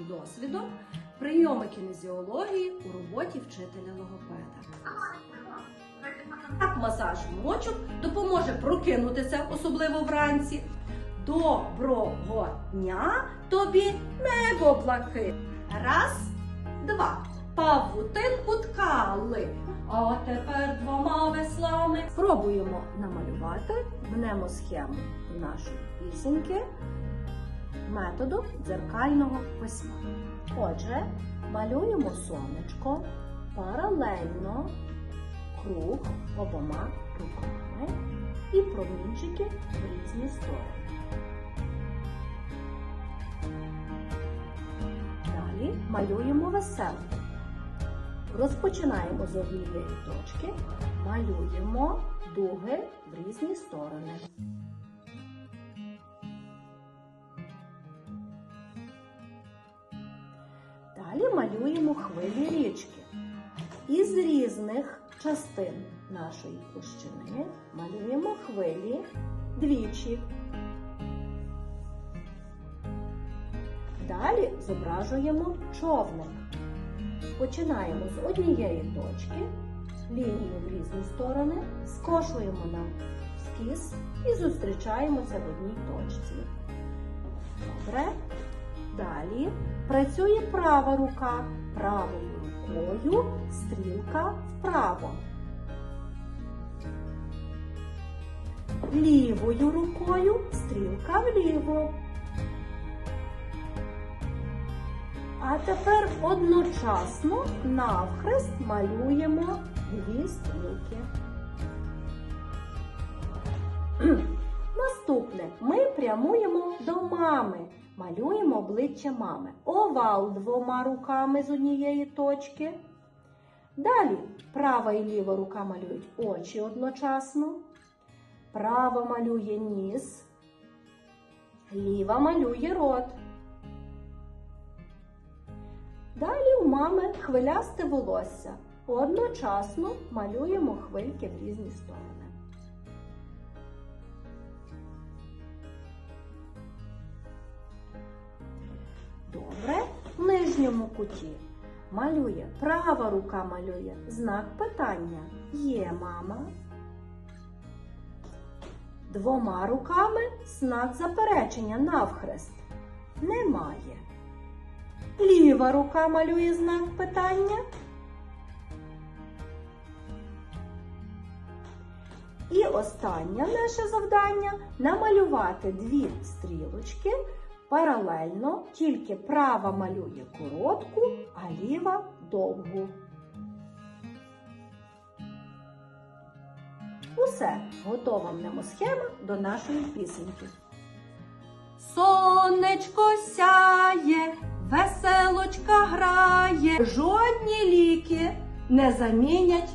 досвідом прийоми кінезіології у роботі вчителя логопеда. Так, масаж мочок допоможе прокинутися, особливо вранці. Доброго дня тобі небо блаки. Раз, два. Павутинку ткали. А тепер двома веслами. Спробуємо намалювати мнемосхему нашої пісеньки методом дзеркального письма. Отже, малюємо сонечко паралельно круг обома руками і промінчики в різні сторони. Далі малюємо веселку. Розпочинаємо з однієї точки, малюємо дуги в різні сторони. Далі малюємо хвилі річки. Із різних частин нашої площини малюємо хвилі двічі. Далі зображуємо човник. Починаємо з однієї точки, лінію в різні сторони, скошуємо на скіс і зустрічаємося в одній точці. Добре. Далі працює права рука. Правою рукою стрілка вправо. Лівою рукою стрілка вліво. А тепер одночасно навхрест малюємо дві стрілки. Наступне ми прямуємо до мами. Малюємо обличчя мами. Овал двома руками з однієї точки. Далі права і ліва рука малюють очі одночасно. Права малює ніс, ліва малює рот. Далі у мами хвилясте волосся. Одночасно малюємо хвильки в різні сторони. Добре, в нижньому куті малює права рука малює знак питання. Є мама. Двома руками знак заперечення навхрест. Немає. Ліва рука малює знак питання. І останнє наше завдання намалювати дві стрілочки паралельно, тільки права малює коротку, а ліва довгу. Усе, готова мнемосхема до нашої пісеньки. Сонечко сяє, веселочка грає, жодні ліки не замінять